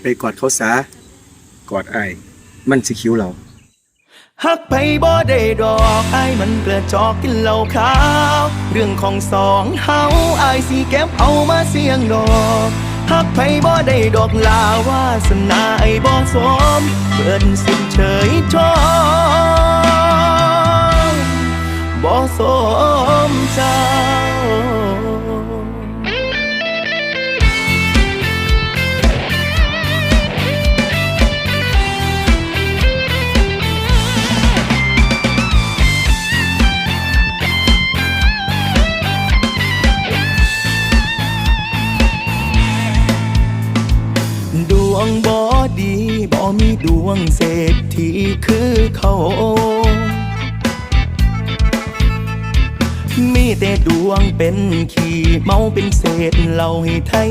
ไปกอดเขาซะกอดไอ้ายมันสิคิ้วเรา ฮักไปบ่ได้ดอกไอ้ายมันกระจอกกินเหล้าขาว เรื่องของสองเฮาไอ้ายสิเก็บเอามาเสียงดอกฮักไปบ่ได้ดอกลาวาสนาไอ้บ่สมเปิดสินเฉยทองบ่สมเจ้ ดวงบ่ดีบ่มีดวงเศรษฐีคือเขา มีแต่ดวงเป็นขี้เมาเป็นเศษเหล่าให้ไทย